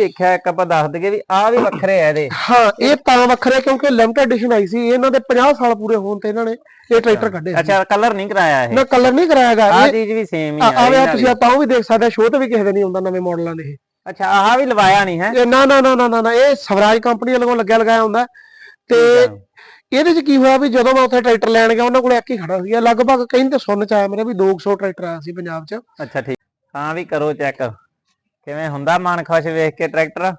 ਦੇਖਿਆ ਇੱਕ ਆਪਾਂ ਦੱਸ ਦਈਏ ਵੀ ਆ ਵੀ ਵੱਖਰੇ ਆ ਇਹਦੇ। ਹਾਂ ਇਹ ਤਾਂ ਵੱਖਰੇ ਕਿਉਂਕਿ ਲਿਮਟਿਡ ਐਡੀਸ਼ਨ ਆਈ ਸੀ ਇਹਨਾਂ ਦੇ 50 ਸਾਲ ਪੂਰੇ ਹੋਣ ਤੇ ਇਹਨਾਂ ਨੇ ਇਹ ਟਰੈਕਟਰ ਕੱਢੇ ਅੱਛਾ ਕਲਰ ਨਹੀਂ ਕਰਾਇਆ ਇਹ। ਨਾ ਕਲਰ ਨਹੀਂ ਕਰਾਇਆਗਾ ਆ ਚੀਜ਼ ਵੀ ਸੇਮ ਹੀ ਆ- ਆ ਆਵੇ ਤੁਸੀਂ। ਆਪਾਂ ਉਹ ਵੀ ਦੇਖ ਸਕਦੇ ਸ਼ੋਅ ਤੇ ਵੀ ਕਿਸੇ ਦੇ ਨਹੀਂ ਹੁੰਦਾ ਨਵੇਂ ਮਾਡਲਾਂ ਦੇ ਇਹ। ਅੱਛਾ ਆਹ ਵੀ ਲਵਾਇਆ ਨਹੀਂ ਹੈ? ਨਾ ਨਾ ਨਾ ਨਾ ਇਹ ਸਵਰਾਜ ਕੰਪਨੀ ਵੱਲੋਂ ਲੱਗਿਆ ਲਗਾਇਆ ਹੁੰਦਾ। ਤੇ ਇਹਦੇ ਚ ਕੀ ਹੋਇਆ ਵੀ ਜਦੋਂ ਮੈਂ ਉੱਥੇ ਟਰੈਕਟਰ ਲੈਣ ਗਿਆ ਉਹਨਾਂ ਕੋਲ ਇੱਕ ਹੀ ਖੜਾ ਸੀ ਲਗਭਗ ਕਹਿੰਦੇ ਸੁਣਨ ਚ ਆਇਆ ਮੇਰੇ ਵੀ 200 ਟਰੈਕਟਰ ਆਇਆ ਸੀ ਪੰਜਾਬ ਚ। ਅੱਛਾ ਠੀਕ। ਹਾਂ ਵੀ ਕਰੋ ਚੈੱਕ ਕਿਵੇਂ ਹੁੰਦਾ ਮਨ ਖੁਸ਼ ਵੇਖ ਕੇ ਟਰੈਕਟਰ?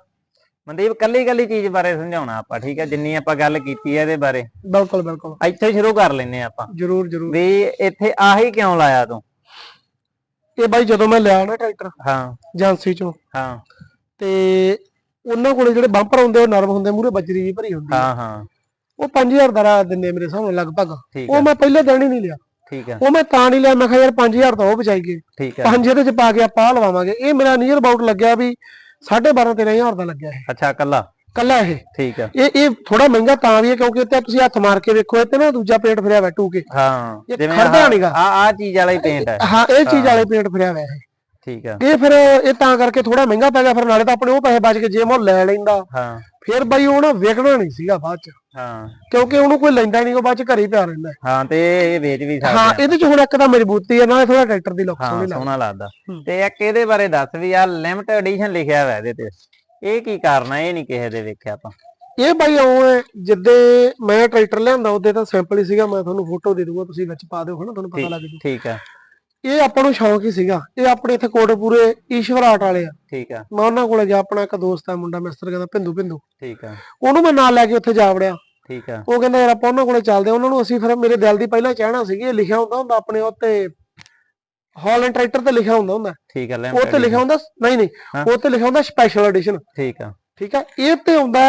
ਮਨਦੀਪ ਕੱਲੀ ਕੱਲੀ ਚੀਜ਼ ਬਾਰੇ ਸਮਝਾਉਣਾ ਆਪਾਂ ਠੀਕ ਹੈ? ਜਿੰਨੀ ਆਪਾਂ ਗੱਲ ਕੀਤੀ ਹੈ ਇਹਦੇ ਬਾਰੇ। ਬਿਲਕੁਲ ਬਿਲਕੁਲ। ਇੱਥੇ ਹੀ ਸ਼ੁਰੂ ਕਰ ਲੈਨੇ ਆਪਾਂ। ਜਰੂਰ ਜਰੂਰ। ਵੀ ਇੱਥੇ ਆਹੀ ਕਿਉਂ ਲਾਇਆ ਤੂੰ? ਇਹ ਬਾਈ ਜਦੋਂ ਮੈਂ ਲਿਆ ਨਾ ਟਰੈਕਟਰ ਹਾਂ। ਏਜੰਸੀ ਚੋਂ ਹਾਂ। ਤੇ ਉਹਨਾਂ ਕੋਲੇ ਜਿਹੜੇ ਬੰਪਰ ਹੁੰਦੇ ਉਹ ਨਰਮ ਹੁੰਦੇ ਮੂਰੇ ਬਜਰੀ ਜੀ ਭਰੀ ਹੁੰਦੀ। ਹਾਂ। ਹਾਂ ਉਹ 5000 ਦਾ ਦਿੰਦੇ ਮੇਰੇ ਸਾਹਮਣੇ ਲਗਭਗ। ਉਹ ਮੈਂ ਪਹਿਲੇ ਦਿਨ ਹੀ ਨਹੀਂ ਲਿਆ। ਠੀਕ ਹੈ। ਉਹ ਮੈਂ ਤਾਂ ਨਹੀਂ ਲਿਆ ਮੈਂ ਕਿਹਾ ਯਾਰ 5000 ਤਾਂ ਉਹ ਬਚਾਈਏ। ਠੀਕ ਹੈ। ਪੰਜ ਇਹਦੇ ਚ ਪਾ ਕੇ ਆਪਾਂ ਲਵਾਵਾਂਗੇ। ਇਹ ਮੇਰਾ ਨੀਅਰ ਅਬਾਊਟ ਲੱਗਿਆ ਵੀ 12.5 13000 ਦਾ ਲੱਗਿਆ ਇਹ। ਅੱਛਾ ਕੱਲਾ ਕੱਲਾ ਇਹ। ਠੀਕ ਹੈ। ਇਹ ਇਹ ਥੋੜਾ ਮਹਿੰਗਾ ਤਾਂ ਵੀ ਹੈ ਕਿਉਂਕਿ ਇੱਥੇ ਤੁਸੀਂ ਹੱਥ ਮਾਰ ਕੇ ਵੇਖੋ ਇੱਥੇ ਨਾ ਦੂਜਾ ਪੇਂਟ ਫਿਰਿਆ ਹੋਇਆ ਟੂਕੇ। ਹਾਂ ਇਹ ਜਿਵੇਂ ਖੜਦਾ ਨੀਗਾ। ਆ ਆ ਚੀਜ਼ ਵਾਲਾ ਹੀ ਪੇਂਟ ਹੈ। ਹਾਂ ਇਹ ਚੀਜ਼ ਵਾਲੇ ਪੇਂਟ ਫਿਰਿਆ ਹੋਇਆ ਇਹ। ਠੀਕ ਹੈ। ਇਹ ਫਿਰ ਇਹ ਤਾਂ ਕਰਕੇ ਥੋੜਾ ਮਹਿੰਗਾ ਪੈ ਗਿਆ ਫਿਰ ਨਾਲੇ ਤਾਂ ਆਪਣੇ ਉਹ ਪੈਸੇ ਬਚ ਕੇ ਜੇ ਮੈਂ ਉਹ ਲੈ ਲੈਂਦਾ। ਹਾਂ। ਫਿਰ ਬਾਈ ਉਹ ਨਾ ਵਿਕਣਾ ਨਹੀਂ ਸੀਗਾ ਬਾਅਦ ਚ। ਹਾਂ। ਕਿਉਂਕਿ ਉਹਨੂੰ ਕੋਈ ਲੈਂਦਾ ਨਹੀਂ ਉਹ ਬਾਅਦ ਚ ਘਰੇ ਹੀ ਪਿਆ ਰਹਿੰਦਾ। ਹੈ। ਤੇ ਇਹ ਵੇਚ ਵੀ ਸਕਦੇ ਹਾਂ ਆ ਇਹਦੇ ਚ ਹੁਣ ਇੱਕ ਤਾਂ ਮਜ਼ਬੂਤੀ ਹੈ ਨਾਲੇ ਥੋੜਾ ਟਰੈਕਟਰ ਦੀ ਲੁੱਕ ਸੋਹਣੀ ਲੱਗਦੀ। ਸੋਹਣਾ ਲੱਗਦਾ। ਤੇ ਇੱਕ ਇਹਦੇ ਬਾਰੇ ਦੱਸ ਵੀ ਆ ਲਿਮਟ ਐਡੀਸ਼ਨ ਲਿਖਿਆ ਹੋਇਆ ਇਹਦੇ ਤੇ। ਇਹ ਕੀ ਕਾਰਨ ਹੈ ਇਹ ਨਹੀਂ ਕਿਸੇ ਦੇ ਵੇਖਿਆ ਆਪਾਂ। ਇਹ ਬਾਈ ਉਹ ਹੈ ਜਿੱਦੇ ਮੈਂ ਟਰੈਕਟਰ ਲਿਆਂਦਾ ਉਹਦੇ ਤਾਂ ਸਿੰਪਲ ਹੀ ਸੀਗਾ ਮੈਂ ਤੁਹਾਨੂੰ ਫੋਟੋ ਦੇ ਦੂੰਗਾ ਤੁਸੀਂ ਵਿੱਚ ਪਾ ਦਿਓ ਹਨਾ ਤੁਹਾਨੂੰ ਪਤਾ ਲੱਗ ਜੂ ਠੀਕ ਹੈ ਇਹ ਆਪਾਂ ਨੂੰ ਸ਼ੌਂਕ ਹੀ ਸੀਗਾ। ਇਹ ਆਪਣੇ ਇੱਥੇ ਕੋਟਪੂਰੇ ਈਸ਼ਵਰ ਆਰਟ ਵਾਲੇ ਆ। ਠੀਕ ਹੈ ਮੈਂ ਉਹਨਾਂ ਕੋਲੇ ਗਿਆ ਆਪਣਾ ਇੱਕ ਦੋਸਤ ਆ ਮੁੰਡਾ ਮਿਸਤਰ ਕਹਿੰਦਾ ਪਿੰਦੂ ਪਿੰਦੂ। ਠੀਕ ਹੈ ਉਹਨੂੰ ਮੈਂ ਨਾਲ ਲੈ ਕੇ ਉੱਥੇ ਜਾ ਵੜਿਆ। ਠੀਕ ਹੈ ਉਹ ਕਹਿੰਦਾ ਯਾਰ ਆਪਾਂ ਉਹਨਾਂ ਕੋਲੇ ਚੱਲਦੇ ਆ। ਉਹਨਾਂ ਨੂੰ ਅਸੀਂ ਫਿਰ ਮੇਰੇ ਦਿਲ ਦੀ ਪਹਿਲਾਂ ਚਾਹਣਾ ਸੀਗੀ ਇਹ ਲਿਖਿਆ ਹੁੰਦਾ ਹੁੰਦਾ ਆਪਣੇ ਉੱਤੇ ਹਾਲੈਂਡ ਟਰੈਕਟਰ ਤੇ ਲਿਖਿਆ ਹੁੰਦਾ ਹੁੰਦਾ। ਠੀਕ ਹੈ ਉਹ ਲਿਮਟ ਤੇ ਲਿਖਿਆ ਹੁੰਦਾ ਨਹੀਂ ਨਹੀਂ। ਉਹ ਤੇ ਲਿਖਿਆ ਹੁੰਦਾ ਸਪੈਸ਼ਲ ਐਡੀਸ਼ਨ ਠੀਕ ਹੈ ਠੀਕ ਆ? ਇਹ ਤੇ ਹੁੰਦਾ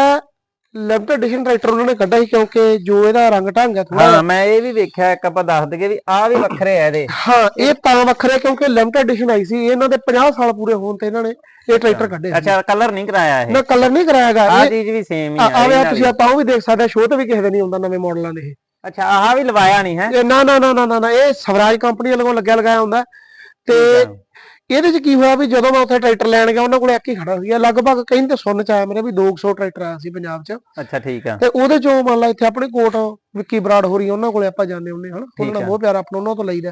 ਲਿਮਟਡ ਐਡੀਸ਼ਨ ਟਰੈਕਟਰ ਉਹਨਾਂ ਨੇ ਕੱਢਿਆ ਸੀ ਕਿਉਂਕਿ ਜੋ ਇਹਦਾ ਰੰਗ ਢੰਗ ਹੈ ਥੋੜਾ ਹਾਂ ਮੈਂ ਇਹ ਵੀ ਵੇਖਿਆ ਇੱਕ ਆਪਾਂ ਦੱਸ ਦਈਏ ਵੀ ਆ ਵੀ ਵੱਖਰੇ ਆ ਇਹਦੇ। ਹਾਂ ਇਹ ਤਾਂ ਵੱਖਰੇ ਕਿਉਂਕਿ ਲਿਮਟਡ ਐਡੀਸ਼ਨ ਆਈ ਸੀ ਇਹਨਾਂ ਦੇ 50 ਸਾਲ ਪੂਰੇ ਹੋਣ ਤੇ ਇਹਨਾਂ ਨੇ ਇਹ ਟਰੈਕਟਰ ਕੱਢੇ ਸੀ। ਅੱਛਾ ਕਲਰ ਨਹੀਂ ਕਰਾਇਆ ਇਹ। ਨਾ ਕਲਰ ਨਹੀਂ ਕਰਾਇਆਗਾ ਆ ਇਹ ਚੀਜ਼ ਵੀ ਸੇਮ ਹੀ ਆ- ਆਵੇ ਇਹਨਾਂ ਤੁਸੀਂ। ਆਪਾਂ ਉਹ ਵੀ ਦੇਖ ਸਕਦੇ ਸ਼ੋਅ ਤੇ ਵੀ ਕਿਸੇ ਦੇ ਨਹੀਂ ਹੁੰਦਾ ਨਵੇਂ ਮਾਡਲਾਂ ਦੇ ਇਹ। ਅੱਛਾ ਆਹ ਵੀ ਲਵਾਇਆ ਨਹੀਂ ਹੈ? ਇਹ ਨਾ ਨਾ ਨਾ ਨਾ ਨਾ ਨਾ ਇਹ ਸਵਰਾਜ ਕੰਪਨੀ ਵੱਲੋਂ ਲੱਗਿਆ ਲਗਾਇਆ ਹੁੰਦਾ। ਤੇ ਇਹਦੇ ਚ ਕੀ ਹੋਇਆ ਵੀ ਜਦੋਂ ਮੈਂ ਉੱਥੇ ਟਰੈਕਟਰ ਲੈਣ ਗਿਆ ਉਹਨਾਂ ਕੋਲ ਇੱਕ ਹੀ ਖੜਾ ਸੀ ਲਗਭਗ ਕਹਿੰਦੇ ਸੁਣਨ ਚ ਆਇਆ ਮੇਰੇ ਵੀ 200 ਟਰੈਕਟਰ ਆਇਆ ਸੀ ਪੰਜਾਬ ਚ। ਅੱਛਾ ਠੀਕ ਆ। ਤੇ ਉਹਦੇ ਚੋਂ ਮੰਨ ਲਾ ਇੱਥੇ ਆਪਣੇ ਕੋਟ ਵਿੱਕੀ ਬਰਾੜ ਹੋ ਰਹੀ ਉਹਨਾਂ ਕੋਲੇ ਆਪਾਂ ਜਾਂਦੇ ਹੁੰਦੇ ਹਾਂ ਉਹਨਾਂ ਹੈ। ਬਹੁਤ ਪਿਆਰ ਆਪਣਾ ਉਹਨਾਂ ਤੋਂ ਲਈਦਾ।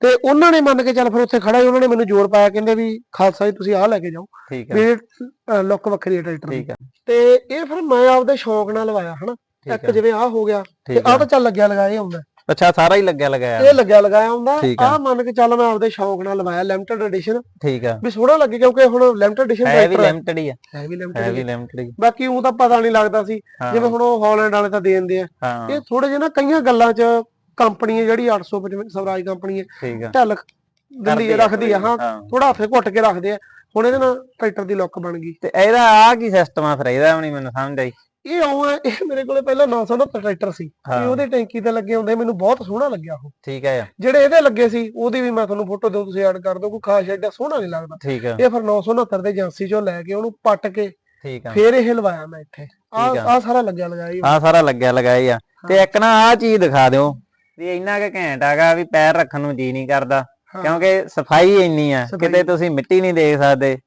ਤੇ ਉਹਨਾਂ ਨੇ ਮੰਨ ਕੇ ਚੱਲ ਫਿਰ ਉੱਥੇ ਖੜਾ ਹੀ ਉਹਨਾਂ ਨੇ ਮੈਨੂੰ ਜ਼ੋਰ ਪਾਇਆ ਕਹਿੰਦੇ ਵੀ ਖਾਲਸਾ ਜੀ ਤੁਸੀਂ ਆਹ ਲੈ ਕੇ ਜਾਓ। ਠੀਕ ਵੀ ਲੁੱਕ ਵੱਖਰੀ ਹੈ ਟਰੈਕਟਰ ਦੀ। ਠੀਕ ਆ। ਤੇ ਇਹ ਫਿਰ ਮੈਂ ਆਪਦੇ ਸ਼ੌਂਕ ਨਾਲ ਲਵਾਇਆ ਹਨਾ। ਇੱਕ ਜਿਵੇਂ ਆਹ ਹੋ ਗਿਆ ਤੇ ਆਹ ਤਾਂ ਚੱਲ ਲੱਗਿਆ ਲਗਾਇਆ ਹੁੰਦਾ ਅੱਛਾ ਸਾਰਾ ਹੀ ਲੱਗਿਆ ਲਗਾਇਆ ਇਹ ਲੱਗਿਆ ਲਗਾਇਆ ਹੁੰਦਾ। ਆ। ਮੰਨ ਕੇ ਚੱਲ ਮੈਂ ਆਪਦੇ ਸ਼ੌਂਕ ਨਾਲ ਲਵਾਇਆ ਲਿਮਟਿਡ ਐਡੀਸ਼ਨ ਠੀਕ ਆ। ਵੀ ਸੋਹਣਾ ਲੱਗੇ ਕਿਉਂਕਿ ਹੁਣ ਲਿਮਟਿਡ ਐਡੀਸ਼ਨ ਹੈ ਵੀ ਹੈ ਲਿਮਟਡ ਹੀ ਆ। ਹੈ ਵੀ ਹੈ ਲਿਮਟਿਡ ਵੀ ਲਿਮਟਡ ਹੀ। ਬਾਕੀ ਉਹ ਤਾਂ ਪਤਾ ਨਹੀਂ ਲੱਗਦਾ ਸੀ। ਹਾਂ। ਜਿਵੇਂ ਹੁਣ ਉਹ ਹਾਲੈਂਡ ਵਾਲੇ ਤਾਂ ਦੇ ਦਿੰਦੇ ਆ। ਹਾਂ। ਇਹ ਥੋੜੇ ਜਿਹੇ ਨਾ ਕਈਆਂ ਗੱਲਾਂ 'ਚ ਕੰਪਨੀ ਹੈ ਜਿਹੜੀ 855 ਸਵਰਾਜ ਕੰਪਨੀ ਹੈ। ਢੱਲ ਦਿੰਦੀ ਹੈ ਰੱਖਦੀ ਆ। ਹਾਂ ਹਾਂ। ਥੋੜਾ ਹੱਥੇ ਘੁੱਟ ਕੇ ਰੱਖਦੇ ਆ। ਹੁਣ ਇਹਦੇ ਨਾਲ ਟਰੈਕਟਰ ਦੀ ਲੁੱਕ ਬਣ ਗਈ। ਤੇ ਇਹਦਾ ਆ ਕੀ ਸਿਸਟਮ ਆ ਫਿਰ? ਇਹਦਾ ਵੀ ਨਹੀਂ ਮੈਨੂੰ ਸਮਝ ਆਈ। ਇਹ ਆਉਂ ਹੈ ਇਹ ਮੇਰੇ ਕੋਲੇ ਪਹਿਲਾਂ 969 ਟਰੈਕਟਰ ਸੀ ਹਾਂ। ਤੇ ਉਹਦੇ ਟੈਂਕੀ ਤੇ ਲੱਗੇ ਹੁੰਦੇ ਮੈਨੂੰ ਬਹੁਤ ਸੋਹਣਾ ਲੱਗਿਆ ਉਹ। ਠੀਕ ਹੈ। ਜਿਹੜੇ ਇਹਦੇ ਲੱਗੇ ਸੀ ਉਹਦੀ ਵੀ ਮੈਂ ਤੁਹਾਨੂੰ ਫੋਟੋ ਦਿਓ ਤੁਸੀਂ ਐਡ ਕਰ ਦਿਓ ਕੋਈ ਖਾਸ ਐਡਾ ਸੋਹਣਾ ਨਹੀਂ ਲੱਗਦਾ। ਠੀਕ ਇਹ ਫਿਰ 969 ਦੇ ਏਜੰਸੀ ਚੋਂ ਲੈ ਕੇ ਉਹਨੂੰ ਪੱਟ ਕੇ ਠੀਕ ਆ। ਫੇਰ ਇਹ ਲਵਾਇਆ ਮੈਂ ਇੱਥੇ। ਆ। ਆ। ਸਾਰਾ ਲੱਗਿਆ ਲਗਾਇਆ ਹੀ। ਆ ਸਾਰਾ ਲੱਗਿਆ ਲਗਾਈ ਆ। ਤੇ ਇੱਕ ਨਾ ਆ ਚੀਜ਼ ਦਿਖਾ ਦਿਓ ਵੀ ਇੰਨਾ ਕਿ ਘੈਂਟ ਹੈਗਾ ਵੀ ਪੈਰ ਰੱਖਣ ਨੂੰ ਜੀ ਨਹੀਂ ਕਰਦਾ ਹਾਂ। ਕਿਉਂਕਿ ਸਫ਼ਾਈ ਇੰਨੀ ਆ। ਕਿਤੇ ਤੁਸੀਂ ਮਿੱਟੀ ਨਹੀਂ ਦੇਖ ਸਕਦੇ।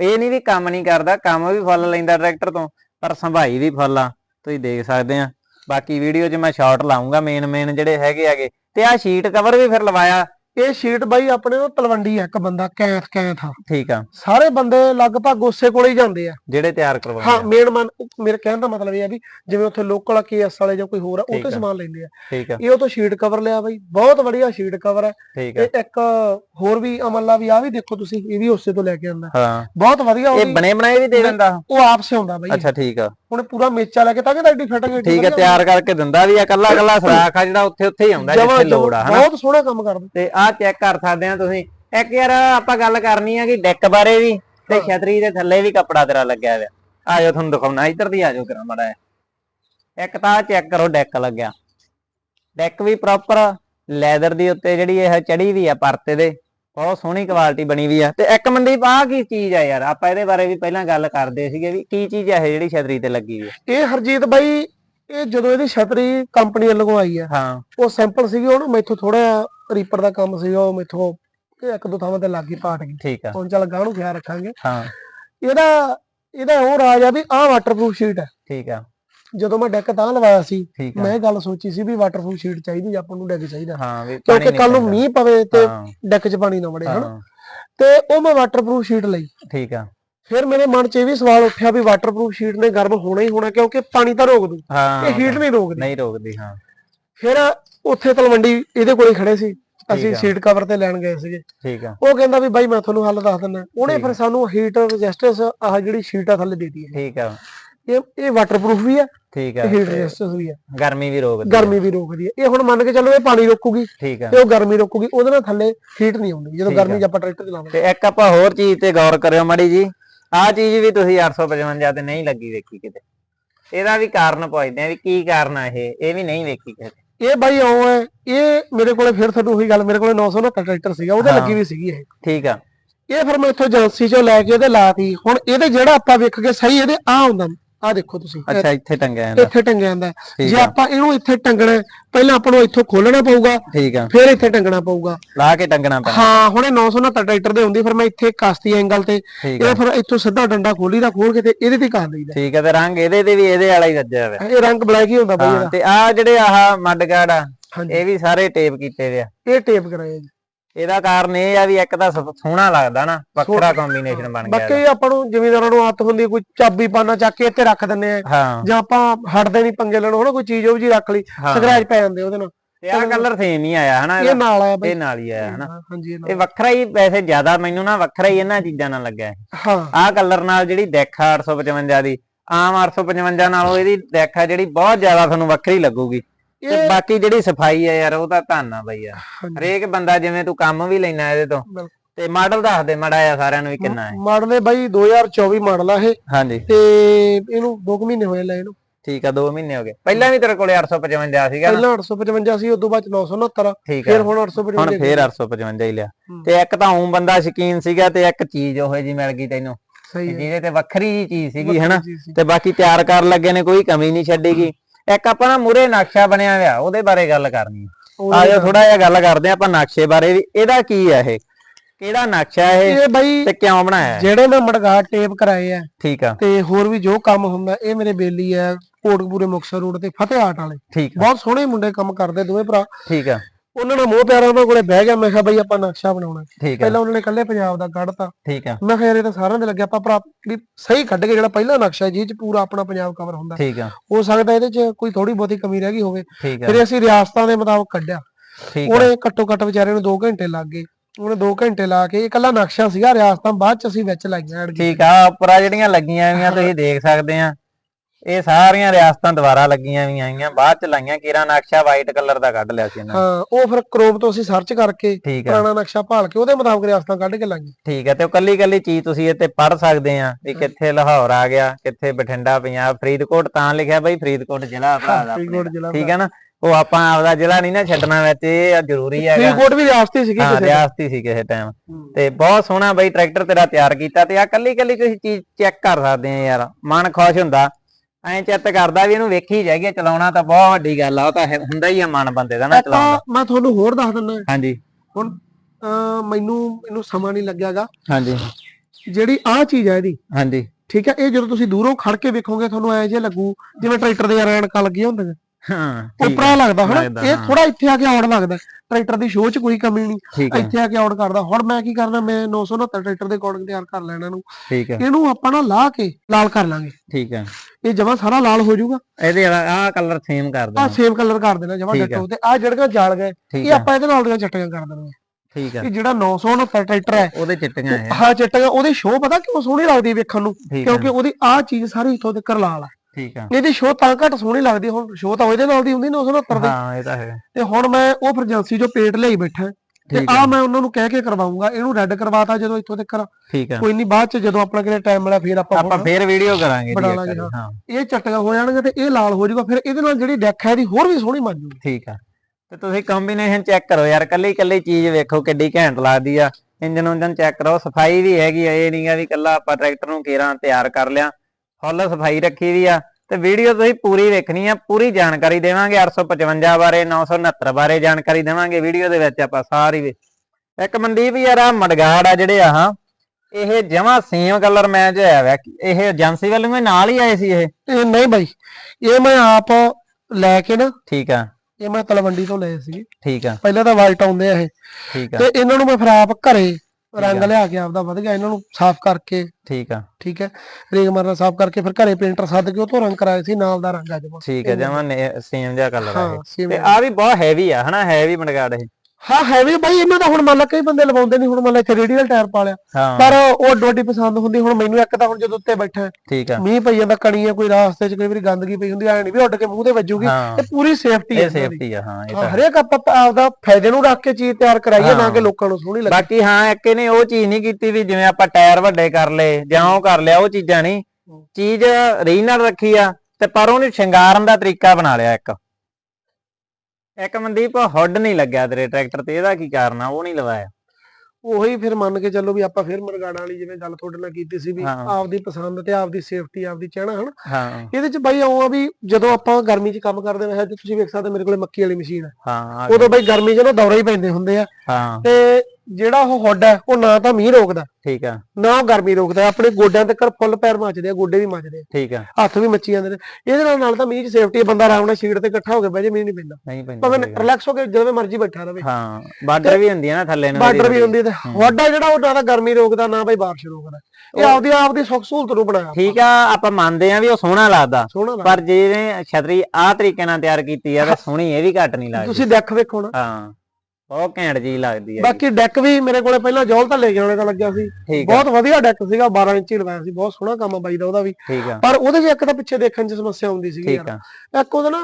ਇਹ ਨਹੀਂ ਵੀ ਕੰਮ ਨਹੀਂ ਕਰਦਾ ਕੰਮ ਵੀ ਫੁੱਲ ਲੈਂਦਾ ਟਰੈਕਟਰ ਤੋਂ। ਪਰ ਸੰਭਾਈ ਵੀ ਫੁੱਲ ਆ, ਤੁਸੀਂ ਦੇਖ ਸਕਦੇ ਆ। ਬਾਕੀ ਵੀਡੀਓ 'ਚ ਮੈਂ ਸ਼ਾਰਟ ਲਾਉਂਗਾ ਮੇਨ ਮੇਨ ਜਿਹੜੇ ਹੈਗੇ ਹੈਗੇ। ਤੇ ਆ ਸ਼ੀਟ ਕਵਰ ਵੀ ਫਿਰ ਲਵਾਇਆ। ਇਹ ਸ਼ੀਟ ਬਾਈ ਆਪਣੇ ਉਹ ਤਲਵੰਡੀ ਆ ਇੱਕ ਬੰਦਾ ਕੈਂਥ ਕੈਂਥ ਆ। ਠੀਕ ਆ। ਸਾਰੇ ਬੰਦੇ ਲਗਭਗ ਉਸੇ ਕੋਲੇ ਹੀ ਜਾਂਦੇ ਆ। ਜਿਹੜੇ ਤਿਆਰ ਹਾਂ ਕਰਵਾਉਂਦੇ ਮੇਨ ਮਨ ਮੇਰੇ ਕਹਿਣ ਦਾ ਮਤਲਬ ਇਹ ਆ ਵੀ ਜਿਵੇਂ ਉੱਥੇ ਲੋਕਲ ਕੇਐਸ ਵਾਲੇ ਜਾਂ ਕੋਈ ਹੋਰ ਆ ਉਹ ਤੋਂ ਆ। ਸਮਾਨ ਲੈਂਦੇ ਆ। ਠੀਕ ਆ। ਇਹ ਉਹ ਤੋਂ ਸ਼ੀਟ ਕਵਰ ਲਿਆ ਬਾਈ ਬਹੁਤ ਵਧੀਆ ਸ਼ੀਟ ਕਵਰ ਹੈ ਆ। ਇਹ ਇੱਕ ਹੋਰ ਵੀ ਅਮਲਾ ਵੀ ਆ ਵੀ ਦੇਖੋ ਤੁਸੀਂ ਇਹ ਵੀ ਉਸੇ ਤੋਂ ਲੈ ਕੇ ਆਂਦਾ ਹਾਂ। ਬਹੁਤ ਵਧੀਆ ਇਹ ਉਹਦੀ ਬਣੇ ਬਣਾਏ ਵੀ ਦੇ ਦਿੰਦਾ। ਉਹ ਆਪ ਸੇ ਹੁੰਦਾ ਬਾਈ ਅੱਛਾ ਠੀਕ ਆ। ਹੁਣ ਪੂਰਾ ਮੇਚਾ ਲੈ ਕੇ ਤਾਂ ਕਿ ਐਡੀ ਫਿਟਿੰਗ ਠੀਕ ਹੈ ਤਿਆਰ ਕਰਕੇ ਦਿੰਦਾ ਵੀ ਆ ਕੱਲਾ ਕੱਲਾ ਸਰਾਖ ਆ ਜਿਹੜਾ ਉੱਥੇ ਉੱਥੇ ਹੀ ਆਉਂਦਾ ਜਿੱਥੇ ਲੋੜ ਆ ਹਨਾ? ਬਹੁਤ ਸੋਹਣਾ ਕੰਮ ਕਰਦਾ। ਤੇ ਆਹ ਚੈੱਕ ਕਰ ਸਕਦੇ ਆ ਤੁਸੀਂ। ਇੱਕ ਯਾਰ ਆਪਾਂ ਗੱਲ ਕਰਨੀ ਆ ਕਿ ਡੈਕ ਬਾਰੇ ਵੀ ਤੇ ਛਤਰੀ ਦੇ ਥੱਲੇ ਵੀ ਕੱਪੜਾ ਤੇਰਾ ਲੱਗਿਆ ਹੋਇਆ। ਆਜੋ ਤੁਹਾਨੂੰ ਦਿਖਾਉਣਾ ਇੱਧਰ ਦੀ ਆਜੋ ਕਰਾਂ ਮੜਾ ਇੱਕ ਤਾਂ ਚੈੱਕ ਕਰੋ ਡੈਕ ਲੱਗਿਆ। ਡੈਕ ਵੀ ਪ੍ਰੋਪਰ ਲੈਦਰ ਦੀ ਉੱਤੇ ਜਿਹੜੀ ਇਹ ਚੜੀ ਵੀ ਆ ਪਰਤੇ ਦੇ। ਬਹੁਤ ਸੋਹਣੀ ਕੁਆਲਿਟੀ ਬਣੀ ਵੀ ਆ। ਤੇ ਇੱਕ ਮਨਦੀਪ ਆਹ ਕੀ ਚੀਜ਼ ਆ ਯਾਰ? ਆਪਾਂ ਇਹਦੇ ਬਾਰੇ ਵੀ ਪਹਿਲਾਂ ਗੱਲ ਕਰਦੇ ਸੀਗੇ ਵੀ ਕੀ ਚੀਜ਼ ਆ ਇਹ ਜਿਹੜੀ ਛਤਰੀ ਤੇ ਲੱਗੀ ਹੋਈ ਆ। ਇਹ ਹਰਜੀਤ ਬਾਈ ਇਹ ਜਦੋਂ ਇਹਦੀ ਛਤਰੀ ਕੰਪਨੀ ਵੱਲੋਂ ਆਈ ਆ ਹਾਂ। ਉਹ ਸੈਂਪਲ ਸੀਗੀ ਉਹਨੂੰ ਮੈਥੋਂ ਥੋੜਾ ਰੀਪਰ ਦਾ ਕੰਮ ਸੀਗਾ ਉਹ ਮੈਥੋਂ ਇਹ ਇੱਕ ਦੋ ਥਾਵਾਂ ਤੇ ਲੱਗੀ ਪਾਟ ਗਈ। ਠੀਕ ਆ। ਹੁਣ ਚੱਲ ਗਾਂ ਨੂੰ ਖਿਆਲ ਰੱਖਾਂਗੇ। ਹਾਂ। ਇਹਦਾ ਇਹਦਾ ਉਹ ਰਾਜ ਆ ਵੀ ਆਹ ਵਾਟਰਪ੍ਰੂਫ ਸ਼ੀਟ ਹੈ ਠੀਕ ਆ। ਜਦੋਂ ਮੈਂ ਡੈਕ ਤਾਂ ਲਵਾਇਆ ਸੀ ਆ। ਮੈਂ ਇਹ ਗੱਲ ਸੋਚੀ ਸੀ ਵੀ ਵਾਟਰਪ੍ਰੂਫ ਸ਼ੀਟ ਚਾਹੀਦੀ ਜਾਂ ਆਪਾਂ ਨੂੰ ਡੈਕ ਚਾਹੀਦਾ। ਕਿਉਂਕਿ ਕੱਲ ਨੂੰ ਮੀਂਹ ਪਵੇ ਤੇ ਡੈਕ 'ਚ ਪਾਣੀ ਨਾ ਵੜੇ ਹਨਾ? ਤੇ ਉਹ ਮੈਂ ਵਾਟਰਪ੍ਰੂਫ ਸ਼ੀਟ ਲਈ। ਠੀਕ ਆ। ਫਿਰ ਮੇਰੇ ਮਨ 'ਚ ਇਹ ਵੀ ਸਵਾਲ ਉੱਠਿਆ ਵੀ ਵਾਟਰਪ੍ਰੂਫ ਸ਼ੀਟ ਨੇ ਗਰਮ ਹੋਣਾ ਹੀ ਹੋਣਾ ਕਿਉਂਕਿ ਪਾਣੀ ਤਾਂ ਰੋਕ ਦੂ ਇਹ ਹੀਟ ਨਹੀਂ ਰੋਕਦੀ। ਨਹੀਂ ਰੋਕਦੀ ਹਾਂ। ਫਿਰ ਉੱਥੇ ਤਲਵੰਡੀ ਇਹਦੇ ਕੋਲੇ ਖੜੇ ਸੀ। ਅਸੀਂ ਆ। ਸੀਟ ਕਵਰ ਤੇ ਲੈਣ ਗਏ ਸੀਗੇ। ਠੀਕ ਆ। ਉਹ ਕਹਿੰਦਾ ਵੀ ਬਾਈ ਮੈਂ ਤੁਹਾਨੂੰ ਹੱਲ ਦੱਸ ਦਿੰਦਾ। ਉਹਨੇ ਫਿਰ ਆ। ਸਾਨੂੰ ਹੀਟ ਰੈਜ਼ਿਸਟੈਂਸ ਆਹ ਜਿਹੜੀ ਸ਼ੀਟ ਆ ਥੱਲੇ ਦੇਤੀ ਹੈ। ਠੀਕ ਆ। ਇਹ ਇਹ ਵਾਟਰਪ੍ਰੂਫ ਵੀ ਹੈ ਠੀਕ ਆ। ਹੀਟ ਰੈਜ਼ਿਸਟੈਂਸ ਵੀ ਹੈ ਗਰਮੀ ਵੀ ਰੋਕਦੀ। ਗਰਮੀ ਵੀ ਰੋਕਦੀ ਹੈ ਇਹ ਹੁਣ ਮੰਨ ਕੇ ਚੱਲੋ ਇਹ ਪਾਣੀ ਰੋਕੂਗੀ ਠੀਕ ਆ। ਤੇ ਉਹ ਗਰਮੀ ਰੋਕੂਗੀ ਉਹਦੇ ਨਾਲ ਥੱਲੇ ਹੀਟ ਨਹੀਂ ਆਉਂਦੀ। ਜਦੋਂ। ਗਰਮੀ 'ਚ ਆਪਾਂ ਟਰੈਕਟਰ ਚਲਾਵਾਂਗੇ ਤੇ ਇੱਕ ਆਪਾਂ ਹੋਰ ਚੀਜ਼ ਤੇ ਗੌਰ ਕਰਿਓ ਮੜੀ ਜੀ। ਆਹ ਚੀਜ਼ ਵੀ ਤੁਸੀਂ 855 ਤੇ ਨਹੀਂ ਲੱਗੀ ਵੇਖੀ ਕਿਤੇ। ਇਹਦਾ ਵੀ ਕਾਰਨ ਪੁੱਛਦੇ ਆ ਵੀ ਕੀ ਕਾਰਨ ਆ ਇਹ। ਇਹ ਵੀ ਨਹੀਂ ਵੇਖੀ ਕਿਤੇ। ਇਹ ਬਾਈ ਆਉਂ ਹੈ ਇਹ ਮੇਰੇ ਕੋਲੇ ਫਿਰ ਤੁਹਾਨੂੰ ਉਹੀ ਗੱਲ ਮੇਰੇ ਕੋਲੇ 969 ਟਰੈਕਟਰ ਸੀਗਾ ਉਹਦੇ ਹਾਂ। ਲੱਗੀ ਵੀ ਸੀਗੀ ਇਹ। ਠੀਕ ਆ। ਇਹ ਫਿਰ ਮੈਂ ਇੱਥੋਂ ਏਜੰਸੀ 'ਚੋਂ ਲੈ ਕੇ ਉਹਦੇ ਲਾਤੀ ਹੁਣ ਇਹਦੇ ਜਿਹੜਾ ਆਪਾਂ ਵੇਖ ਕੇ ਸਹੀ ਇਹਦੇ ਆ ਹੁੰਦਾ ਆ ਦੇਖੋ ਤੁਸੀਂ। ਅੱਛਾ ਇੱਥੇ ਟੰਗਿਆ ਜਾਂਦਾ। ਇੱਥੇ ਟੰਗਿਆ ਜਾਂਦਾ। ਜੇ ਆਪਾਂ ਇਹਨੂੰ ਇੱਥੇ ਟੰਗਣਾ ਪਹਿਲਾਂ ਆਪਾਂ ਨੂੰ ਇੱਥੋਂ ਖੋਲਣਾ ਪਊਗਾ ਠੀਕ ਆ। ਫਿਰ ਇੱਥੇ ਟੰਗਣਾ ਪਊਗਾ। ਲਾ ਕੇ ਟੰਗਣਾ ਪੈਣਾ। ਹਾਂ ਹੁਣ ਇਹ 969 ਟਰੈਕਟਰ ਦੇ ਹੁੰਦੀ ਫਿਰ ਮੈਂ ਇੱਥੇ ਕਾਸਤੀ ਐਂਗਲ ਤੇ ਇਹ ਫਿਰ ਇੱਥੋਂ ਸਿੱਧਾ ਡੰਡਾ ਖੋਲੀ ਦਾ ਖੋਲ ਕੇ ਤੇ ਇਹਦੇ ਤੇ ਕਰ ਲਈਦਾ ਠੀਕ ਆ ਤੇ ਰੰਗ ਇਹਦੇ ਤੇ ਵੀ ਇਹਦੇ ਵਾਲਾ ਹੀ ਵੱਜਿਆ ਹੋਇਆ। ਇਹ ਰੰਗ ਬਲੈਕ ਹੀ ਹੁੰਦਾ ਬਾਈ ਇਹਦਾ। ਤੇ ਆ ਜਿਹੜੇ ਆਹ ਮੱਡਗਾਰਡ ਆ ਹਾਂਜੀ। ਇਹ ਵੀ ਸਾਰੇ ਟੇਪ ਕੀਤੇ ਵੇ ਆ। ਇਹ ਟੇਪ ਕਰਾਇਆ ਜੀ। ਇਹਦਾ ਕਾਰਨ ਇਹ ਆ ਵੀ ਇੱਕ ਤਾਂ ਸ- ਸੋਹਣਾ ਲੱਗਦਾ ਨਾ ਵੱਖਰਾ ਕੰਬੀਨੇਸ਼ਨ ਬਣ ਗਿਆ ਬਾਕੀ ਆਪਾਂ ਨੂੰ ਜ਼ਿਮੀਂਦਾਰਾਂ ਨੂੰ ਆਦਤ ਹੁੰਦੀ ਹੈ ਕੋਈ ਚਾਬੀ ਪਾਣਾ ਚੱਕ ਕੇ ਇੱਥੇ ਰੱਖ ਦਿੰਨੇ ਆ। ਹਾਂ। ਜਾਂ ਆਪਾਂ ਹਟਦੇ ਨਹੀਂ ਪੰਗੇ ਲੈਣੋਂ ਹਨਾ ਕੋਈ ਚੀਜ਼ ਉਹ ਜੀ ਰੱਖ ਲਈ ਹਾਂ। ਸਕ੍ਰੈਚ ਪੈ ਜਾਂਦੇ ਉਹਦੇ ਨਾਲ। ਤੇ ਆਹ ਕਲਰ ਸੇਮ ਹੀ ਆਇਆ ਹਨਾ ਇਹ ਇਹਦਾ? ਨਾਲ ਆਇਆ ਬਾਈ। ਇਹ ਨਾਲ ਹੀ ਆਇਆ ਹਨਾ। ਹਾਂਜੀ ਇਹ ਵੱਖਰਾ ਹੀ ਵੈਸੇ ਜ਼ਿਆਦਾ ਮੈਨੂੰ ਨਾ ਵੱਖਰਾ ਹੀ ਇਹਨਾਂ ਚੀਜ਼ਾਂ ਨਾਲ ਲੱਗਿਆ ਹਾਂ। ਆਹ ਕਲਰ ਨਾਲ ਜਿਹੜੀ ਡੈਕ ਆ 855 ਦੀ ਆਮ 855 ਨਾਲੋਂ ਇਹਦੀ ਆ ਜਿਹੜੀ ਬਹੁਤ ਜ਼ਿਆਦਾ ਤੁਹਾਨੂੰ ਵੱਖਰੀ ਲੱਗੂਗੀ। ਤੇ ਇਹ ਬਾਕੀ ਜਿਹੜੀ ਸਫ਼ਾਈ ਆ ਯਾਰ ਉਹ ਤਾਂ ਧੰਨ ਆ ਬਈ ਯਾਰ। ਹਾਂਜੀ, ਹਰੇਕ ਬੰਦਾ ਜਿਵੇਂ ਤੂੰ ਕੰਮ ਵੀ ਲੈਣਾ ਇਹਦੇ ਤੋਂ ਬਿਲਕੁਲ। ਤੇ ਮਾਡਲ ਦੱਸ ਦੇ ਮੜਾ ਆ ਸਾਰਿਆਂ ਨੂੰ ਵੀ ਕਿੰਨਾ ਹੈ। ਮਾਡਲ ਹੈ ਬਾਈ 2024 ਮਾਡਲ ਆ ਇਹ। ਹਾਂਜੀ। ਤੇ ਇਹਨੂੰ 2 ਮਹੀਨੇ ਹੋਏ ਲੈ ਇਹਨੂੰ। ਠੀਕ ਆ 2 ਮਹੀਨੇ ਹੋ ਗਏ। ਪਹਿਲਾਂ ਵੀ ਤੇਰੇ ਕੋਲੇ 855 ਸੀਗਾ ਨਾ? ਪਹਿਲਾਂ 855 ਸੀ ਉਦੋਂ ਬਾਅਦ 969 ਠੀਕ ਫਿਰ ਆ ਹੁਣ ਹੁਣ 855 ਫੇਰ 855 ਹੀ ਲਿਆ। ਹੂੰ। ਤੇ ਇੱਕ ਤਾਂ ਉਂ ਬੰਦਾ ਸ਼ਕੀਨ ਸੀਗਾ ਤੇ ਇੱਕ ਚੀਜ਼ ਉਹੋ ਜੀ ਮਿਲ ਗਈ ਤੈਨੂੰ। ਸਹੀ ਹੈ। ਜਿਹਦੇ ਤੇ ਵੱਖਰੀ ਜੀ ਚੀਜ਼ ਸੀਗੀ ਹਨਾ? ਜੀ, ਜੀ। ਤੇ ਬਾਕੀ ਤਿਆਰ ਕਰਨ ਲੱਗੇ ਨੇ ਕੋਈ ਕਮੀ ਨਹੀਂ ਛੱਡੀਗੀ। ਇੱਕ ਆਪਾਂ ਨਾ ਮੂਰੇ ਨਕਸ਼ਾ ਬਣਿਆ ਹੋਇਆ ਉਹਦੇ ਬਾਰੇ ਗੱਲ ਕਰਨੀ ਆ। ਆਜੋ ਥੋੜਾ ਜਿਹਾ ਗੱਲ ਕਰਦੇ ਆਪਾਂ ਨਕਸ਼ੇ ਬਾਰੇ ਵੀ ਇਹਦਾ ਕੀ ਆ ਇਹ? ਕਿਹੜਾ ਨਕਸ਼ਾ ਇਹ ਇਹ ਬਾਈ ਤੇ ਕਿਉਂ ਬਣਾਇਆ ਹੈ? ਜਿਹੜੇ ਮੈਂ ਮੜਗਾਰ ਟੇਪ ਕਰਾਏ ਆ ਠੀਕ ਆ। ਤੇ ਹੋਰ ਵੀ ਜੋ ਕੰਮ ਹੁੰਦਾ ਇਹ ਮੇਰੇ ਬੇਲੀ ਆ ਕੋਟਕਪੂਰੇ ਮੁਕਤਸਰ ਰੋਡ ਤੇ ਫਤਿਹ ਆਰਟ ਵਾਲੇ। ਬਹੁਤ ਸੋਹਣੇ ਮੁੰਡੇ ਕੰਮ ਕਰਦੇ ਦੋਵੇਂ ਭਰਾ। ਠੀਕ ਆ। ਉਹਨਾਂ ਨਾਲ ਮੋਹ ਪਿਆਰਾ ਉਹਨਾਂ ਕੋਲੇ ਬਹਿ ਗਿਆ ਮੈਂ ਕਿਹਾ ਬਈ ਆਪਾਂ ਨਕਸ਼ਾ ਬਣਾਉਣਾ। ਠੀਕ ਪਹਿਲਾਂ ਉਹਨਾਂ ਨੇ ਇਕੱਲੇ ਪੰਜਾਬ ਦਾ ਕੱਢਤਾ। ਠੀਕ ਮੈਂ ਕਿਹਾ ਯਾਰ ਇਹ ਤਾਂ ਸਾਰਿਆਂ ਦੇ ਲੱਗਿਆ ਆਪਾਂ ਭਰਾ ਵੀ ਸਹੀ ਕੱਢ ਕੇ ਜਿਹੜਾ ਪਹਿਲਾ ਨਕਸ਼ਾ ਜਿਹਦੇ ਚ ਪੂਰਾ ਆਪਣਾ ਪੰਜਾਬ ਕਵਰ ਹੁੰਦਾ। ਠੀਕ ਹੋ ਸਕਦਾ ਇਹਦੇ ਚ ਕੋਈ ਥੋੜੀ ਬਹੁਤੀ ਕਮੀ ਰਹਿ ਗਈ ਹੋਵੇ। ਫਿਰ ਅਸੀਂ ਰਿਆਸਤਾਂ ਦੇ ਮੁਤਾਬਕ ਕੱਢਿਆ। ਉਹਨੇ ਘੱਟੋ ਘੱਟ ਵਿਚਾਰੇ ਨੂੰ 2 ਘੰਟੇ ਲੱਗ ਗਏ। ਉਹਨੇ 2 ਘੰਟੇ ਲਾ ਕੇ ਇਕੱਲਾ ਨਕਸ਼ਾ ਸੀਗਾ ਰਿਆਸਤਾਂ ਬਾਅਦ ਚ ਅਸੀਂ ਵਿੱਚ ਲਾਈਆਂ ਠੀਕ ਆ ਉੱਪਰਾਂ ਜਿਹੜੀਆਂ ਲੱਗੀਆਂ ਹੋਈਆਂ ਤੁਸੀਂ ਦੇਖ ਸਕਦੇ ਆ। ਇਹ ਸਾਰੀਆਂ ਰਿਆਸਤਾਂ ਦੁਬਾਰਾ ਲੱਗੀਆਂ ਹੋਈਆਂ ਆਈਆਂ ਬਾਅਦ ਚ ਲਾਈਆਂ ਕੀਰਾ ਨਕਸ਼ਾ ਵਾਈਟ ਕਲਰ ਦਾ ਕੱਢ ਲਿਆ ਸੀ ਇਹਨਾਂ ਨੇ। ਹਾਂ ਉਹ ਫਿਰ ਕ੍ਰੋਮ ਤੋਂ ਅਸੀਂ ਸਰਚ ਕਰਕੇ ਠੀਕ ਪੁਰਾਣਾ ਨਕਸ਼ਾ ਭਾਲ ਕੇ ਉਹਦੇ ਮੁਤਾਬਕ ਰਿਆਸਤਾਂ ਕੱਢ ਕੇ ਲਾਈਆਂ ਠੀਕ ਹੈ ਤੇ ਉਹ ਕੱਲੀ ਕੱਲੀ ਚੀਜ਼ ਤੁਸੀਂ ਇੱਥੇ ਪੜ੍ਹ ਸਕਦੇ ਆ ਵੀ ਕਿੱਥੇ ਲਾਹੌਰ ਆ ਗਿਆ ਕਿੱਥੇ ਬਠਿੰਡਾ ਪੰਜਾਬ ਫਰੀਦਕੋਟ ਤਾਂ ਲਿਖਿਆ ਬਈ ਫਰੀਦਕੋਟ ਜ਼ਿਲ੍ਹਾ ਦਾ ਆਪਣੇ ਫਰੀਦਕੋਟ ਜ਼ਿਲ੍ਹਾ ਦਾ। ਠੀਕ ਹੈ ਨਾ ਉਹ ਆਪਾਂ ਆਪਦਾ ਜ਼ਿਲ੍ਹਾ ਨਹੀਂ ਨਾ ਛੱਡਣਾ ਵਿੱਚ ਇਹ ਜ਼ਰੂਰੀ ਹੈਗਾ ਫਰੀਦਕੋਟ ਵੀ ਰਿਆਸਤ ਸੀਗੀ ਹਾਂ ਕਿਸੇ ਦਾ। ਰਿਆਸਤੀ ਸੀ ਕਿਸੇ ਟਾਈਮ ਹੂੰ। ਤੇ ਬਹੁਤ ਸੋਹਣਾ ਬਈ ਟਰੈਕਟਰ ਤੇਰਾ ਤਿਆਰ ਕੀਤਾ ਤੇ ਆ ਕੱਲੀ ਕੱਲੀ ਤੁਸੀਂ ਚੀਜ਼ ਚੈੱਕ ਕਰ ਸਕਦੇ ਆ ਯਾਰ ਮਨ ਖੁਸ਼ ਹੁੰਦਾ ਐਂ ਚਿੱਤ ਕਰਦਾ ਵੀ ਇਹਨੂੰ ਵੇਖੀ ਜਾਈਏ ਚਲਾਉਣਾ ਤਾਂ ਬਹੁਤ ਵੱਡੀ ਗੱਲ ਆ ਉਹ ਤਾਂ ਹੈ- ਹੁੰਦਾ ਹੀ ਆ ਮਨ ਬੰਦੇ ਦਾ ਨਾ ਚਲਾਉਣ ਮੈਂ ਤੁਹਾਨੂੰ ਹੋਰ ਦੱਸ ਦਿੰਦਾ ਹਾਂਜੀ। ਹੁਣ ਅਹ ਮੈਨੂੰ ਇਹਨੂੰ ਸਮਾਂ ਨਹੀਂ ਲੱਗਿਆਗਾ। ਹਾਂਜੀ। ਜਿਹੜੀ ਆਹ ਚੀਜ਼ ਹੈ ਇਹਦੀ ਹਾਂਜੀ। ਠੀਕ ਹੈ ਇਹ ਜਦੋਂ ਤੁਸੀਂ ਦੂਰੋਂ ਖੜ ਕੇ ਵੇਖੋਗੇ ਤੁਹਾਨੂੰ ਐ ਜੇ ਲੱਗੂ ਜਿਵੇਂ ਟਰੈਕਟਰ ਦੇ ਐਨਕਾਂ ਲੱਗੀਆਂ ਹੁੰਦੀਆਂ ਹਾਂ ਠੀਕ ਉਪਰਾ ਲੱਗਦਾ ਹਨਾ? ਲੱਗਦਾ, ਇਹ ਹਾਂ। ਥੋੜਾ ਇੱਥੇ ਆ ਕੇ ਆਉਣ ਲੱਗਦਾ। ਟਰੈਕਟਰ ਦੀ ਸ਼ੋਅ 'ਚ ਕੋਈ ਕਮੀ ਨਹੀਂ। ਹੈ। ਇੱਥੇ ਆ ਕੇ ਆਉਣ ਕਰਦਾ। ਹੁਣ ਮੈਂ ਕੀ ਕਰਨਾ ਮੈਂ 969 ਟਰੈਕਟਰ ਦੇ ਅਕੋਰਡਿੰਗ ਤਿਆਰ ਕਰ ਲੈਣਾ ਹੈ। ਇਹਨੂੰ ਆਪਾਂ ਨਾ ਲਾ ਕੇ ਲਾਲ ਕਰ ਲਾਂਗੇ। ਠੀਕ ਹੈ। ਇਹ ਜਮਾ ਸਾਰਾ ਲਾਲ ਹੋ ਜਾਊਗਾ। ਇਹਦੇ ਆਹ ਕਲਰ ਸੇਮ ਕਰ ਆ ਦੇਣਾ ਸੇਮ ਕਲਰ ਕਰ ਦੇਣਾ ਜਮਾ ਹੈ। ਡੱਟੋ ਤੇ ਆ ਜਿਹੜੀਆਂ ਜਾਲ ਗਏ। ਇਹ ਹੈ। ਆਪਾਂ ਇਹਦੇ ਨਾਲ ਦੀਆਂ ਚੱਟੀਆਂ ਕਰ ਦੇਣੀਆਂ। ਠੀਕ ਹੈ। ਇਹ ਜਿਹੜਾ 969 ਟਰੈਕਟਰ ਹੈ ਉਹਦੇ ਚਿੱਟੀਆਂ ਇਹ ਹਾਂ। ਚੱਟੀਆਂ। ਉਹਦੀ ਸ਼ੋਅ ਪਤਾ ਕਿਉਂ ਸੋਹਣੀ ਲੱਗਦੀ ਵੇਖਣ ਨੂੰ? ਹੈ। ਕਿਉਂਕਿ ਉਹਦੀ ਆ ਚੀਜ਼ ਸਾਰੀ ਇੱਥੋਂ ਤੱਕ ਲਾਲ ਆ। ਠੀਕ ਹੈ ਇਹਦੀ ਸ਼ੋਅ ਤਾਂ ਘੱਟ ਸੋਹਣੀ ਲੱਗਦੀ ਹੁਣ ਸ਼ੋਅ ਤਾਂ ਉਹਦੇ ਨਾਲ ਦੀ ਹੁੰਦੀ 969 ਦੀ। ਹਾਂ ਇਹ ਤਾਂ ਹੈ। ਤੇ ਹੁਣ ਮੈਂ ਉਹ ਫਿਰ ਏਜੰਸੀ ਚੋਂ ਪੇਟ ਲਈ ਬੈਠਾ ਤੇ ਆ। ਮੈਂ ਉਹਨਾਂ ਨੂੰ ਕਹਿ ਕੇ ਕਰਵਾਉਂਗਾ ਇਹਨੂੰ ਰੈੱਡ ਕਰਵਾਤਾ ਜਦੋਂ ਇੱਥੋਂ ਤੱਕ। ਠੀਕ ਕੋਈ ਨਹੀਂ ਬਾਅਦ ਚ ਜਦੋਂ ਆਪਣਾ ਕਿਤੇ ਟਾਈਮ ਮਿਲਿਆ ਫਿਰ ਆਪਾਂ ਆਪਾਂ ਫੇਰ ਵੀਡੀਓ ਕਰਾਂਗੇ ਜੀ ਹਾਂ। ਇਹ ਚਟਕਾ ਹੋ ਜਾਣਗੇ ਤੇ ਇਹ ਲਾਲ ਹੋ ਜਾਊਗਾ ਫਿਰ ਇਹਦੇ ਨਾਲ ਜਿਹੜੀ ਡੈਕ ਹੈ ਇਹਦੀ ਹੋਰ ਵੀ ਸੋਹਣੀ ਬਣ ਜੂਗੀ ਠੀਕ ਆ। ਤੇ ਤੁਸੀਂ ਕੰਬੀਨੇਸ਼ਨ ਚੈੱਕ ਕਰੋ ਯਾਰ ਕੱਲੀ ਕੱਲੀ ਚੀਜ਼ ਵੇਖੋ ਕਿੱਡੀ ਘੈਂਟ ਲੱਗਦੀ ਆ। ਇੰਜਨ ਉਂਜਨ ਚੈੱਕ ਕਰੋ ਸਫ਼ਾਈ ਵੀ ਹੈਗੀ ਆ ਇਹ ਨਹੀਂਗਾ ਵੀ ਕੱਲਾ ਆਪਾਂ ਟਰੈਕਟਰ ਨੂੰ ਕੇਰਾਂ ਤਿਆਰ ਕਰ ਲਿਆ। ਫੁੱਲ ਸਫ਼ਾਈ ਰੱਖੀ ਵੀ ਆ ਤੇ ਵੀਡੀਓ ਤੁਸੀਂ ਪੂਰੀ ਵੇਖਣੀ ਆ ਪੂਰੀ ਜਾਣਕਾਰੀ ਦੇਵਾਂਗੇ। 855 ਬਾਰੇ 969 ਬਾਰੇ ਜਾਣਕਾਰੀ ਦੇਵਾਂਗੇ ਵੀਡੀਓ ਦੇ ਵਿੱਚ ਆਪਾਂ ਸਾਰੀ ਇੱਕ ਮਨਦੀਪ ਯਾਰ ਆ ਮਡਗਾੜ ਆ ਜਿਹੜੇ ਆ ਹਾਂ। ਇਹ ਜਮਾ ਸੇਮ ਕਲਰ ਮੈਚ ਹੋਇਆ ਵਾ ਇਹ ਏਜੰਸੀ ਵੱਲੋਂ ਹੀ ਨਾਲ ਹੀ ਆਏ ਸੀ ਇਹ? ਇਹ ਨਹੀਂ ਬਾਈ ਇਹ ਮੈਂ ਆਪ ਲੈ ਕੇ ਨਾ ਠੀਕ ਆ। ਇਹ ਮੈਂ ਤਲਵੰਡੀ ਤੋਂ ਲਏ ਸੀ ਠੀਕ ਆ। ਪਹਿਲਾਂ ਤਾਂ ਵਾਈਟ ਆਉਂਦੇ ਆ ਇਹ। ਠੀਕ ਆ। ਤੇ ਇਹਨਾਂ ਨੂੰ ਮੈਂ ਫਿਰ ਆਪ ਘਰੇ ਰੰਗ। ਲਿਆ ਕੇ ਆਪਦਾ ਵਧੀਆ ਇਹਨਾਂ ਨੂੰ ਸਾਫ਼ ਕਰਕੇ। ਠੀਕ ਆ। ਠੀਕ ਹੈ ਰੇਗ ਮਾਰਨਾ ਸਾਫ਼ ਕਰਕੇ ਫਿਰ ਘਰੇ ਪੇਂਟਰ ਸੱਦ ਕੇ ਉਹ ਤੋਂ ਰੰਗ ਕਰਾਏ ਸੀ ਨਾਲ ਦਾ ਰੰਗ ਆ ਜਮਾ। ਠੀਕ ਆ ਜਮਾ ਸੇਮ ਜਿਹਾ ਕਲਰ ਆ ਹਾਂ ਇਹ। ਤੇ ਆ। ਵੀ ਬਹੁਤ ਹੈਵੀ ਆ ਹਨਾ ਹੈਵੀ ਮਡਗਾੜ ਇਹ ਹਾਂ ਹੈਵੀ ਬਾਈ ਇਹਨਾਂ ਦਾ ਹੁਣ ਮੰਨ ਲਾ ਕਈ ਬੰਦੇ ਲਵਾਉਂਦੇ ਨਹੀਂ ਹੁਣ ਮੰਨ ਲਾ ਇੱਥੇ ਰੇਡੀਅਲ ਟਾਇਰ ਪਾ ਲਿਆ। ਹਾਂ। ਪਰ ਉਹ ਅੱਡੀ ਪਸੰਦ ਹੁੰਦੀ ਹੁਣ ਮੈਨੂੰ ਇੱਕ ਤਾਂ ਹੁਣ ਜਦੋਂ ਉੱਤੇ ਬੈਠਾ ਠੀਕ ਆ। ਮੀਂਹ ਪਈ ਜਾਂਦਾ ਕਣੀ ਆ ਕੋਈ ਰਾਸਤੇ 'ਚ ਕਈ ਵਾਰੀ ਗੰਦਗੀ ਪਈ ਹੁੰਦੀ ਐ ਨਹੀਂ ਵੀ ਉੱਡ ਕੇ ਮੂੰਹ ਤੇ ਵੱਜੂਗੀ ਇਹ ਪੂਰੀ ਸੇਫਟੀ ਹੈ ਇਹ। ਸੇਫਟੀ ਆ ਹਾਂ ਇਹ ਤਾਂ ਹਰੇਕ ਆਪਾਂ ਆਪਦਾ ਫਾਇਦੇ ਨੂੰ ਰੱਖ ਕੇ ਚੀਜ਼ ਤਿਆਰ ਕਰਾਈਏ ਨਾ। ਕਿ ਲੋਕਾਂ ਨੂੰ ਸੋਹਣੀ ਲੱਗੇ। ਬਾਕੀ ਹਾਂ ਇੱਕ ਇਹਨੇ ਉਹ ਚੀਜ਼ ਨਹੀਂ ਕੀਤੀ ਵੀ ਜਿਵੇਂ ਆਪਾਂ ਟਾਇਰ ਵੱਡੇ ਕਰ ਲਏ ਜਾਂ ਉਹ ਕਰ ਲਿਆ ਉਹ ਚੀਜ਼ਾਂ ਨਹੀਂ। ਚੀਜ਼ ਰੀਜਨਲ ਰੱਖੀ ਆ ਤੇ ਪਰ ਉਹਨੂੰ ਸ਼ਿੰਗਾਰਨ ਦਾ ਤਰੀਕਾ ਬਣਾ ਲਿਆ ਇੱਕ। ਇੱਕ ਮਨਦੀਪ ਹੁੱਡ ਨਹੀਂ ਲੱਗਿਆ ਤੇਰੇ ਟਰੈਕਟਰ ਤੇ ਇਹਦਾ ਕੀ ਕਾਰਨ ਆ? ਉਹ ਨਹੀਂ ਲਵਾਇਆ। ਉਹੀ ਫਿਰ ਮੰਨ ਕੇ ਚੱਲੋ ਵੀ ਆਪਾਂ ਫਿਰ ਮਰਗਾੜਾਂ ਵਾਲੀ ਜਿਵੇਂ ਗੱਲ ਤੁਹਾਡੇ ਨਾਲ ਕੀਤੀ ਸੀ ਵੀ। ਆਪਦੀ ਪਸੰਦ ਤੇ ਆਪਦੀ ਸੇਫਟੀ ਆਪਦੀ ਚਾਹਣਾ ਹਨ? ਇਹਦੇ ਚ ਬਾਈ ਆਉਂ ਆ ਵੀ ਜਦੋਂ ਆਪਾਂ ਗਰਮੀ 'ਚ ਕੰਮ ਕਰਦੇ ਹਾਂ ਤੇ ਤੁਸੀਂ ਵੇਖ ਸਕਦੇ ਮੇਰੇ ਕੋਲੇ ਮੱਕੀ ਵਾਲੀ ਮਸ਼ੀਨ ਹੈ ਉਦੋਂ ਬਾਈ ਗਰਮੀ 'ਚ ਨਾ ਦੌਰਾ ਹੀ ਪੈਂਦੇ ਹੁੰਦੇ ਆ। ਤੇ ਜਿਹੜਾ ਉਹ ਹੁੱਡ ਹੈ ਉਹ ਨਾ ਤਾਂ ਮੀਂਹ ਰੋਕਦਾ। ਠੀਕ ਆ। ਨਾ ਉਹ ਗਰਮੀ ਰੋਕਦਾ ਆਪਣੇ ਗੋਡਿਆਂ ਤੱਕ ਫੁੱਲ ਪੈਰ ਮੱਚਦੇ ਆ ਗੋਡੇ ਵੀ ਮੱਚਦੇ ਆ। ਠੀਕ ਆ। ਹੱਥ ਵੀ ਮੱਚੀ ਜਾਂਦੇ ਨੇ। ਇਹਦੇ ਨਾਲ ਨਾਲ ਤਾਂ ਮੀਂਹ 'ਚ ਸੇਫਟੀ ਹੈ ਬੰਦਾ ਆਰਾਮ ਨਾਲ ਸ਼ੀਟ ਤੇ ਇਕੱਠਾ ਹੋ ਕੇ ਬਹਿ ਜੇ ਮੀਂਹ ਨਹੀਂ ਪੈਂਦਾ। ਨਹੀਂ ਪੈਂਦਾ ਭਾਵੇਂ। ਰਿਲੈਕਸ ਹੋ ਕੇ ਜਦੋਂ ਮਰਜ਼ੀ ਬੈਠਾ ਰਵੇ। ਹਾਂ ਬਾਰਡਰ ਵੀ ਹੁੰਦੀ ਆ ਨਾ ਥੱਲੇ ਨੂੰ ਬਾਰਡਰ ਵੀ ਹੁੰਦੀ ਹੈ ਤੇ ਹੁੱਡ ਆ ਜਿਹੜਾ ਉਹ ਨਾ ਤਾਂ ਗਰਮੀ ਰੋਕਦਾ ਨਾ ਬਾਈ ਬਾਰਿਸ਼ ਰੋਕਦਾ। ਇਹ ਆਪਦੀ ਆਪਦੀ ਸੁੱਖ ਸਹੂਲਤ ਨੂੰ ਬਣਾਇਆ ਠੀਕ ਆ ਆਪਾਂ ਮੰਨਦੇ ਆ ਵੀ ਉਹ ਸੋਹਣਾ ਲੱਗਦਾ। ਪਰ ਜਿਵੇਂ ਛਤਰੀ ਆਹ ਤਰੀਕੇ ਨਾਲ ਤਿਆਰ ਕੀਤੀ ਆ ਤਾਂ ਸੋਹਣੀ ਇਹ ਵੀ ਘੱਟ ਨਹੀਂ ਲੱਗਦੀ। ਤੁਸੀਂ ਦੇਖ ਵੇਖੋ ਨਾ। ਹਾਂ। ਬਹੁਤ ਘੈਂਟ ਜੀ ਲੱਗਦੀ ਹੈ ਬਾਕੀ ਡੈਕ ਵੀ ਮੇਰੇ ਕੋਲੇ ਪਹਿਲਾਂ ਜੌਲ ਤਾਂ ਲੈ ਕੇ ਆਉਣੇ ਦਾ ਲੱਗਿਆ ਸੀ। ਬਹੁਤ ਵਧੀਆ ਡੈਕ ਸੀਗਾ 12 ਇੰਚੀ ਲਵਾਇਆ ਸੀ ਬਹੁਤ ਸੋਹਣਾ ਕੰਮ ਆ ਬਾਈ ਦਾ ਉਹਦਾ ਵੀ। ਪਰ ਉਹਦੇ 'ਚ ਇੱਕ ਤਾਂ ਪਿੱਛੇ ਦੇਖਣ 'ਚ ਸਮੱਸਿਆ ਆਉਂਦੀ ਸੀਗੀ ਯਾਰ। ਇੱਕ ਉਹਦਾ ਨਾ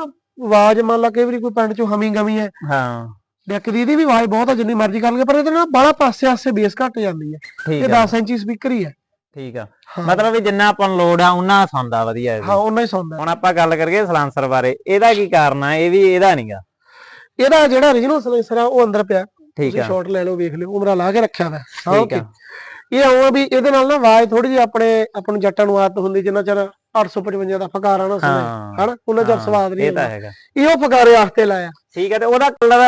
ਆਵਾਜ਼ ਮੰਨ ਲਾ ਕਈ ਵਾਰੀ ਕੋਈ ਪਿੰਡ 'ਚੋਂ ਹਮੀ ਗਮੀ ਹੈ। ਹਾਂ। ਡੈਕ ਦੀ ਇਹਦੀ ਵੀ ਆਵਾਜ਼ ਬਹੁਤ ਆ ਜਿੰਨੀ ਮਰਜ਼ੀ ਕਰ ਲਈਏ ਪਰ ਇਹਦੇ ਨਾਲ ਬਾਹਲਾ ਪਾਸੇ ਆਸੇ ਬੇਸ ਘਟ ਜਾਂਦੀ ਹੈ। ਇਹ ਆ। 10 ਇੰਚੀ ਸਪੀਕਰ ਹੀ ਹੈ। ਠੀਕ ਆ। ਮਤਲਬ ਵੀ ਜਿੰਨਾ ਆਪਾਂ ਨੂੰ ਲੋੜ ਆ ਉਹਨਾਂ ਸੁਣਦਾ ਵਧੀਆ ਇਹ ਹਾਂ ਉਹਨਾਂ ਹੀ ਸੁਣਦਾ ਹੁਣ ਆਪਾਂ ਗੱਲ ਕਰੀਏ ਸਲਾਂਸਰ ਬਾਰੇ। ਇਹਦਾ ਕੀ ਕਾਰਨ ਆ? ਇਹ ਵੀ ਇਹਦਾ ਨਹੀਂਗਾ ਇਹਦਾ ਜਿਹੜਾ origignal ਸਲੈਂਸਰ ਆ ਉਹ ਅੰਦਰ ਪਿਆ। ਠੀਕ ਆ। ਸ਼ਾਟ ਲੈ ਲਓ ਵੇਖ ਲਿਓ ਉਮਰਾ ਲਾ ਕੇ ਰੱਖਿਆ ਸਾਂਭ ਠੀਕ ਕੇ ਆ ਇਹ ਆਉਂ ਵੀ ਇਹਦੇ ਨਾਲ ਨਾ ਆਵਾਜ਼ ਥੋੜੀ ਜਿਹੀ ਆਪਣੇ ਆਪਾਂ ਨੂੰ ਜੱਟਾਂ ਨੂੰ ਆਦਤ ਹੁੰਦੀ ਜਿੰਨਾ ਚਿਰ 855 ਦਾ ਫਕਾਰਾ ਨਾ ਸੁਣੇ ਹਨਾ? ਉਹਨਾਂ ਚਿਰ ਸਵਾਦ ਨਹੀਂ ਇਹ ਤਾਂ ਹੈਗਾ। ਇਹ ਫਕਾਰੇ ਵਾਸਤੇ ਲਾਇਆ। ਠੀਕ ਆ ਤੇ ਉਹਦਾ ਕਲਰ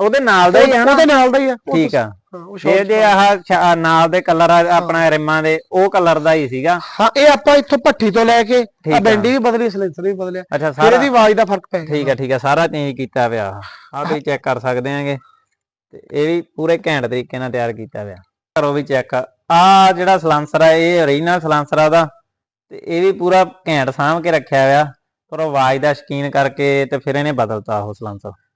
ਉਹਦੇ ਨਾਲ ਦਾ ਹੀ ਆ ਨਾ? ਉਹਦੇ ਨਾਲ ਦਾ ਹੀ ਆ। ਠੀਕ ਆ। ਹਾਂ ਇਹ ਜੇ ਆਹ ਨਾਲ ਦੇ ਕਲਰ ਆਪਣਾ ਰਿਮਾਂ ਦੇ ਉਹ ਕਲਰ ਦਾ ਹੀ ਸੀਗਾ। ਹਾਂ ਇਹ ਆਪਾਂ ਇੱਥੋਂ ਭੱਠੀ ਤੋਂ ਲੈ ਕੇ ਆ ਆ। ਬੈਂਡੀ ਵੀ ਬਦਲੀ ਸਲੈਂਸਰ ਵੀ ਬਦਲਿਆ। ਅੱਛਾ ਸਾਰਾ ਇਹਦੀ ਆਵਾਜ਼ ਦਾ ਫ਼ਰਕ ਪੈ ਗਿਆ। ਠੀਕ ਆ ਠੀਕ ਆ ਸਾਰਾ ਚੇਂਜ ਕੀਤਾ ਪਿਆ। ਆਹ ਤੁਸੀਂ ਚੈੱਕ ਕਰ ਸਕਦੇ ਆਂਗੇ। ਤੇ ਇਹ ਵੀ ਪੂਰੇ ਘੈਂਟ ਤਰੀਕੇ ਨਾਲ ਤਿਆਰ ਕੀਤਾ ਪਿਆ। ਕਰੋ ਵੀ ਚੈੱਕ ਆ। ਜਿਹੜਾ ਸਲਾਂਸਰ ਆ ਇਹ ਓਰੀਜਨਲ ਸਲਾਂਸਰ ਆ ਦਾ ਤੇ ਇਹ ਵੀ ਪੂਰਾ ਘੈਂਟ ਸਾਂਭ ਕੇ ਰੱਖਿਆ ਹੋਇਆ। ਪਰ ਉਹ ਆਵਾਜ਼ ਦਾ ਸ਼ਕੀਨ ਕਰਕੇ ਤੇ ਫਿਰ ਇਹਨੇ ਬਦਲਤਾ ਹੌਸਲਾ ਸਲਾਂਸਰ।